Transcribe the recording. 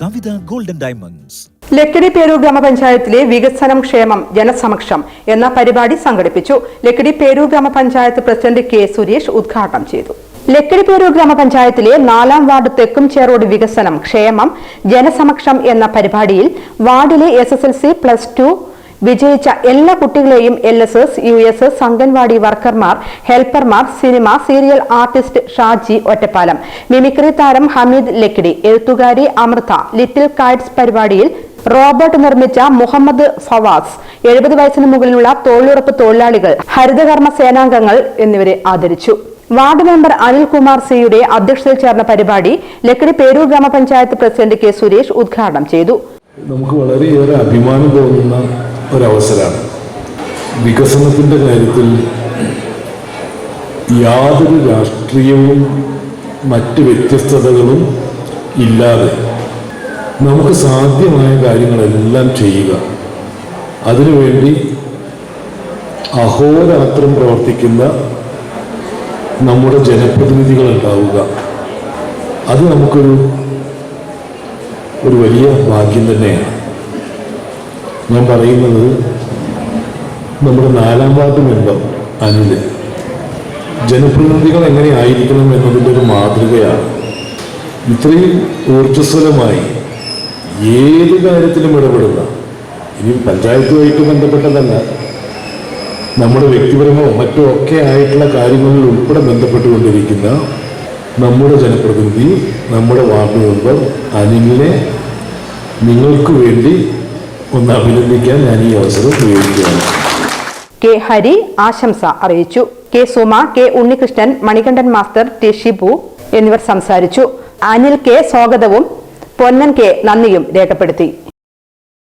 കവിത golden diamonds Lakkidi Perur ഗ്രാമപഞ്ചായത്തിലെ വികസനം ക്ഷേമം ജനസമക്ഷം എന്ന പരിപാടി സംഘടിപ്പിച്ചു. ലക്കിടി പേരൂർ ഗ്രാമപഞ്ചായത്ത് പ്രസിഡന്റ് കെ സുരേഷ് ഉദ്ഘാടനം ചെയ്തു. ലക്കിടി പേരൂർ ഗ്രാമപഞ്ചായത്തിലെ നാലാം വാർഡ് തെക്കും ചേറോഡ് വികസനം ക്ഷേമം ജനസമക്ഷം എന്ന പരിപാടിയിൽ വാർഡിലെ S S L C plus two വിജയിച്ച എല്ലാ കുട്ടികളെയും L S S U S S anganwadi വർക്കർമാർ ഹെൽപ്പർമാർ cinema serial artist Shaji Ottapalam. Mimicry താരം ഹമീദ് ലക്കിടി എഴുത്തുകാരി അമൃത ലിറ്റിൽ കൈറ്റ്സ് പരിപാടിയിൽ റോബർട്ട് നിർമ്മിച്ച മുഹമ്മദ് ഫവാസ് എഴുപത് വയസ്സിന് മുകളിലുള്ള തൊഴിലുറപ്പ് തൊഴിലാളികൾ ഹരിതകർമ്മ സേനാംഗങ്ങൾ എന്നിവരെ ആദരിച്ചു. വാർഡ് മെമ്പർ അനിൽകുമാർ സിയുടെ അധ്യക്ഷതയിൽ ചേർന്ന പരിപാടി ലക്കിടി പേരൂർ ഗ്രാമപഞ്ചായത്ത് പ്രസിഡന്റ് കെ സുരേഷ് ഉദ്ഘാടനം ചെയ്തു. നമുക്ക് വളരെയേറെ അഭിമാനം തോന്നുന്ന ഒരവസരമാണ് വികസനത്തിന്റെ കാര്യത്തിൽ യാതൊരു രാഷ്ട്രീയവും മറ്റ് വ്യത്യസ്തതകളും ഇല്ലാതെ നമുക്ക് സാധ്യമായ കാര്യങ്ങളെല്ലാം ചെയ്യുക. അതിനുവേണ്ടി അഹോരാത്രം പ്രവർത്തിക്കുന്ന നമ്മുടെ ജനപ്രതിനിധികൾ ഉണ്ടാവുക അത് നമുക്കൊരു ഒരു വലിയ ഭാഗ്യം തന്നെയാണ്. ഞാൻ പറയുന്നത് നമ്മുടെ നാലാം വാർഡ് മെമ്പർ അനിൽ ജനപ്രതിനിധികൾ എങ്ങനെ ആയിരിക്കണം എന്നതിന്റെ ഒരു മാതൃകയാണ്. ഇത്രയും ഊർജസ്വലമായി ഏത് കാര്യത്തിലും ഇടപെടുന്ന ഇനി പഞ്ചായത്തുമായിട്ട് ബന്ധപ്പെട്ടതല്ല നമ്മുടെ വ്യക്തിപരമോ മറ്റോ ഒക്കെ ആയിട്ടുള്ള കാര്യങ്ങളിൽ ഉൾപ്പെടെ ബന്ധപ്പെട്ടുകൊണ്ടിരിക്കുന്ന നമ്മുടെ ജനപ്രതിനിധി നമ്മുടെ വാർഡ് മെമ്പർ അനിലിനെ നിങ്ങൾക്ക് വേണ്ടി ഒന്ന് അഭിനന്ദിക്കാൻ ഞാൻ ഈ അവസരം ഉപയോഗിക്കുകയാണ്. കെ ഹരി ആശംസ അറിയിച്ചു. K Suma K Unnikrishnan Manikandan master T Shibu എന്നിവർ സംസാരിച്ചു. അനിൽ കെ സ്വാഗതവും പൊന്നൻ കെ നന്ദിയും രേഖപ്പെടുത്തി.